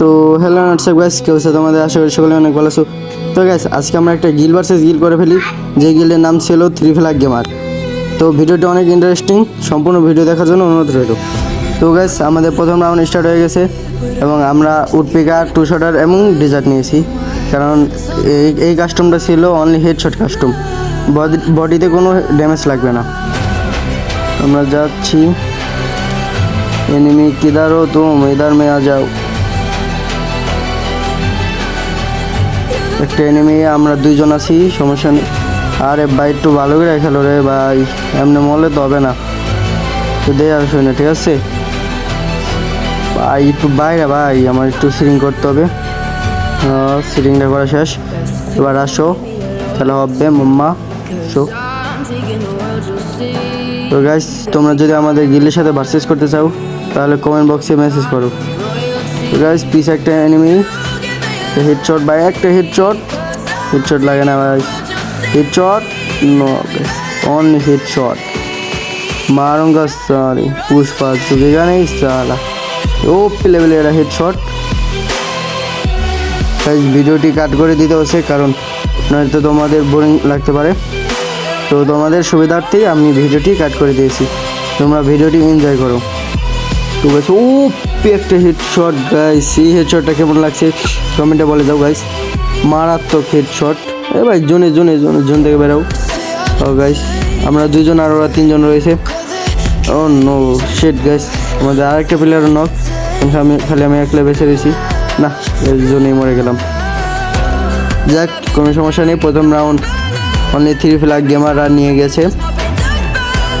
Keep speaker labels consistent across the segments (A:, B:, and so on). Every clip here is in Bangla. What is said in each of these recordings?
A: তো হ্যালো নাটসাপ গ্যাস কেউ সাথে তোমাদের? আশা করি সকলে অনেক ভালো তো গ্যাস আজকে আমরা একটা গিল ভার্সেস গিল করে ফেলি। যে গিলের নাম ছিল থ্রি ফ্ল্যাগ গেমার তো ভিডিওটা অনেক ইন্টারেস্টিং সম্পূর্ণ ভিডিও দেখার জন্য অনুরোধ রইল। তো গ্যাস আমাদের প্রথম রাউন্ড স্টার্ট হয়ে গেছে এবং আমরা উডপিকার টু শটার এবং ডিজার্ট নিয়েছি। কারণ এই এই কাস্টমটা ছিল অনলি হেড শট কাস্টম বডিতে কোনো ড্যামেজ লাগবে না। আমরা যাচ্ছি। এনিমি কিদারও তো মেদার মেয়া যাও। ট্রেনে মেয়ে আমরা দুইজন আছি, সমস্যা নেই। আরে বাই একটু ভালো করে খেলো রে ভাই। এমনি মলে তো হবে না। তো দে আর শুনে, ঠিক আছে? ভাই, একটু বাইরে ভাই, আমার একটু সিরিং করতে হবে। সিরিংটা করা শেষ। এবার আসো। তাহলে হবে মাম্মা। শো তো গাইস তোমরা যদি আমাদের গিলের সাথে ভার্সেস করতে চাও, তাহলে কমেন্ট বক্সে মেসেজ করো। তো গাইস পিস একটা এনিমি হেডশট ভাই একটা হেডশট হেডশট লাগে না ভাই হেডশট নো অনলি হেডশট मारूंगा सारी पुष्पा चुकेगा नहीं साला ও লেভেলে এটা হেডশট তাই ভিডিওটি কাট করে দিতে হচ্ছে কারণ নয়তো তোমাদের বোরিং লাগতে পারে তো তোমাদের সুবিধার্থেই আমি ভিডিওটি কাট করে দিয়েছি তোমরা ভিডিওটি এনজয় করো তো বলছো ও একটা হেডশট গাইস এই হেডশটটা কেমন লাগছে? কমেন্টে বলে দাও গাইস মারাত্মক হেডশট এ ভাই, জোনে জোনে জোনে, জোন থেকে বেরাও ও গাইস আমরা দুজন আর ওরা তিনজন রয়েছে। ও নো শেট গাইস আমাদের আরেকটা প্লেয়ার নক আমি খালি আমি একলা বেছে রয়েছি না এর জন্যই মরে গেলাম। যাক, কোনো সমস্যা নেই। প্রথম রাউন্ড অনলি থ্রি ফ্ল্যাগ গেমাররা নিয়ে গেছে।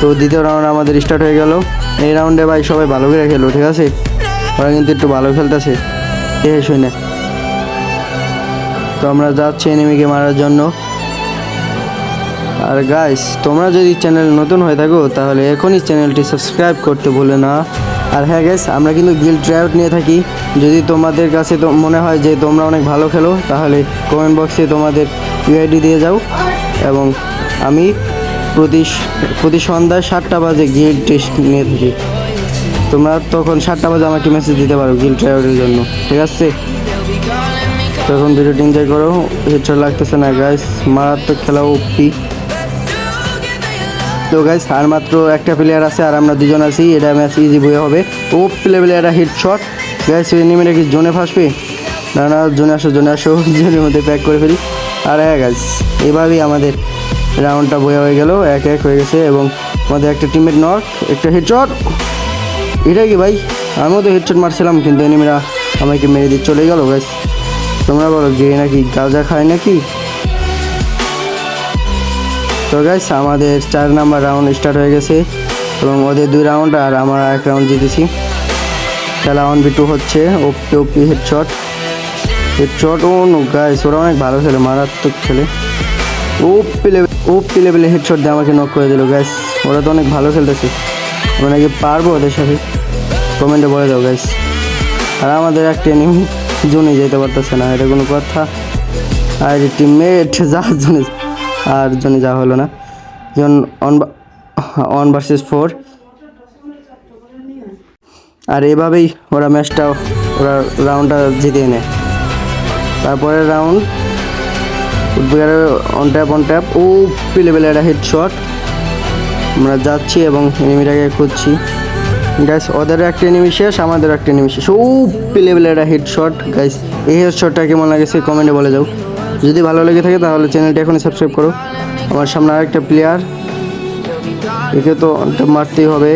A: তো দ্বিতীয় রাউন্ড আমাদের স্টার্ট হয়ে গেল। এই রাউন্ডে ভাই সবাই ভালো করে খেলো, ঠিক আছে? ওরা কিন্তু একটু ভালো খেলতেছে। এ শুনে। তো আমরা যাচ্ছি এনিমিকে মারার জন্য। আর গাইস তোমরা যদি চ্যানেল নতুন হয়ে থাকো, তাহলে এখনই চ্যানেলটি সাবস্ক্রাইব করতে ভুলে না। আর হ্যাঁ গাইস আমরা কিন্তু গিল ট্রাউট নিয়ে থাকি। যদি তোমাদের কাছে তো মনে হয় যে তোমরা অনেক ভালো খেলো, তাহলে কমেন্ট বক্সে তোমাদের ইউআইডি দিয়ে যাও। এবং আমি প্রতি প্রতি সন্ধ্যায় সাতটা বাজে গিল টেস্ট নিয়ে থাকি। তোমরা তখন সাতটা বাজে আমাকে মেসেজ দিতে পারো গিল ট্রাউটের জন্য, ঠিক আছে? তখন ভিডিওটি এনজয় করো হেডশট লাগতেছে না গাইস মারাত্মক খেলা ওপি তো গাইস আর মাত্র একটা প্লেয়ার আছে আর আমরা দুজন আছি, এটা ম্যাচ ইজি বয়ে হবে। ও প্লেয়ার একটা শট গাইস এনিমিটা কি জোনে ফাঁসবে? না না, জোনে আসো জোনে আসো, জোনের মধ্যে প্যাক করে ফেলি। আর হ্যাঁ গাইস এভাবেই আমাদের রাউন্ডটা বয়ে হয়ে গেল, এক এক হয়ে গেছে এবং আমাদের একটা টিমের নক একটা হেডশট এটা কি ভাই? আমিও তো হেডশট মারছিলাম, কিন্তু এনিমিরা আমাকে মেরে দিয়ে চলে গেল গাইস তোমরা বলো গে নাকি গাঁজা খায় নাকি? তো গাইস আমাদের চার নাম্বার রাউন্ড স্টার্ট হয়ে গেছে, এবং ওদের দুই রাউন্ড আর আমরা এক রাউন্ড জিতেছি। খেলা ওয়ান বি টু হচ্ছে, OP OP headshot headshot oh no guys ওরা অনেক ভালো খেলে, মারাত্মক খেলে। ওপি লেভেল ওপি লেভেলে হেডশট দিয়ে আমাকে নক করে দিল গাইস ওরা তো অনেক ভালো খেলতেছে। আমরা নাকি পারব ওদের সাথে? কমেন্টে বলে দাও গাইস আর আমাদের একটা এনিমি জোনে যেতে পারতেছে না, এটা কোনো কথা। আর টিমমেট যাওয়ার জন্য আর জন্য যাওয়া হলো না। যেমন অন ওয়ান ভার্সেস ফোর আর এভাবেই ওরা ম্যাচটা ওরা রাউন্ডটা জিতিয়ে নেয়। তারপরের round on tap on tap ও লেভেলে একটা হেড শট আমরা যাচ্ছি এবং এনিমিটাকে খুঁজছি। গাইস ওদের একটা এনিমি শেষ, আমাদের একটা এনিমি শেষ। ও লেভেলে একটা হেড শট গাইস এই হেড শটটা কেমন লাগেছে কমেন্টে বলে যাও যদি ভালো লেগে থাকে তাহলে চ্যানেলটি এখনই সাবস্ক্রাইব করো। আমার সামনে আরেকটা প্লেয়ার একে তো মারতেই হবে।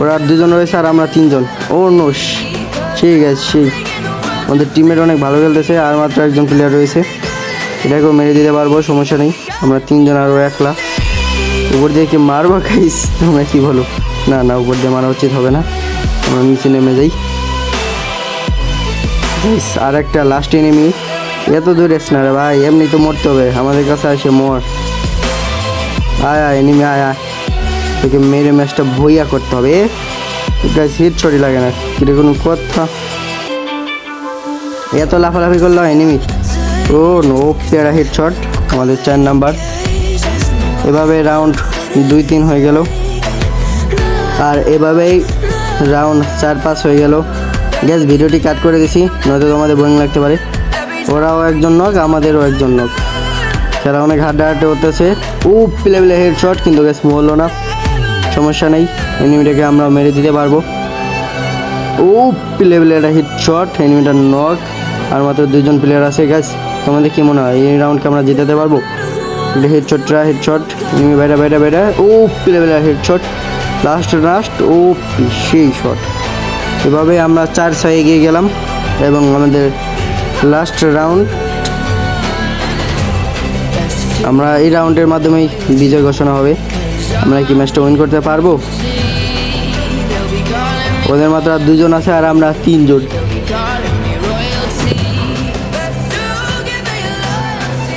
A: ওরা দুজন রয়েছে আর আমরা তিনজন। ও নো ঠিক আছে সেই। আমাদের টিমের অনেক ভালো খেলতেছে, আর মাত্র একজন প্লেয়ার রয়েছে। এটাকেও মেরে দিতে পারব, সমস্যা নেই। আমরা তিনজন আরও একলা। উপর দিয়ে কি মারবো খাইস তোমরা কি বলো? না না, উপর দিয়ে মারা উচিত হবে না। আমরা নিচে নেমে যাই। আর একটা লাস্ট এনিমি এত দূর এস না রে ভাই, এমনি তো মরতে হবে। আমাদের কাছে আসে মর। আয় আয় এনিমি আয় আয়। তোকে মেরে ম্যাচটা ভইয়া করতে হবে। গাছ হিট ছড়ি লাগে না। কিরে কোনো কথা? এত লাফালাফি করল এনিমি ও নো পেয়ারা হিট শট আমাদের চার নাম্বার এভাবে রাউন্ড দুই তিন হয়ে গেল। আর এভাবেই রাউন্ড চার পাঁচ হয়ে গেল। গ্যাস ভিডিওটি কাট করে দিছি, নয়তো তোমাদের বোরিং লাগতে পারে। ওরাও একজন নক আমাদেরও একজন নক খেলা অনেক হাড্ডাহাড্ডি হতেছে। ও প্লে প্লে হেড শট কিন্তু গ্যাস বলল না। সমস্যা নেই এনিমিটাকে আমরা মেরে দিতে পারব। ও প্লে প্লে একটা হিট শট এনিমিটা নক আর মাত্র দুজন প্লেয়ার আছে গ্যাস তোমাদের কী মনে হয়, এই রাউন্ডকে আমরা জিতাতে পারব? হেড শটটা হেড শট এনিমি বাইরে বাইরে বাইরে ও play play head shot last last ও সেই শট এভাবে আমরা চার ছয় এগিয়ে গেলাম এবং আমাদের লাস্ট রাউন্ড আমরা এই রাউন্ডের মাধ্যমেই বিজয় ঘোষণা হবে। আমরা কি ম্যাচটা উইন করতে পারব? ওদের মাত্র দুজন আছে আর আমরা তিনজন।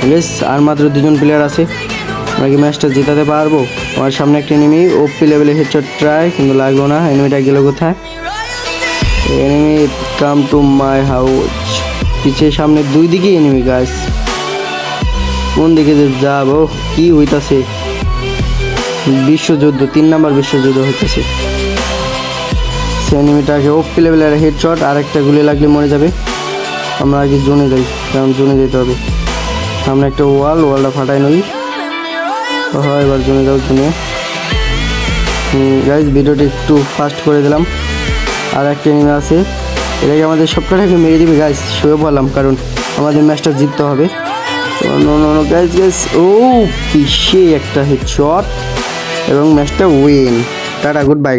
A: বেশ আর মাত্র দুজন প্লেয়ার আছে। আমরা কি ম্যাচটা জেতাতে পারব? আমার সামনে একটা এনিমি ওপি লেভেলে হেডশট ট্রাই কিন্তু লাগল না। এনিমিটা গেল কোথায়? Enemy come to my house পিছিয়ে সামনে দুই দিকে এনিমি গাছ কোন দিকে যে যাব? কি হইতাছে? বিশ্বযুদ্ধ, তিন নাম্বার বিশ্বযুদ্ধ হইতেছে। সে এনিমিটাকে ওপি লেভেলের হেডশট আর একটা গুলি লাগলে মরে যাবে। আমরা আগে জোনে যাই, কারণ জোনে যেতে হবে। সামনে একটা ওয়াল, ওয়ালটা ফাটাই নই। হয় এবার জমে যাও জমে। গাইজ ভিডিওটি একটু ফাস্ট করে দিলাম। আর একটা এনিমে আছে। এটাকে আমাদের সবকটাকে মেরে দিবে? গাইজ শুয়ে বললাম কারণ আমাদের ম্যাচটা জিততে হবে। গাইজ গাইজ ও পিসে একটা হেড শট এবং ম্যাচটা উইন টাটা গুড বাই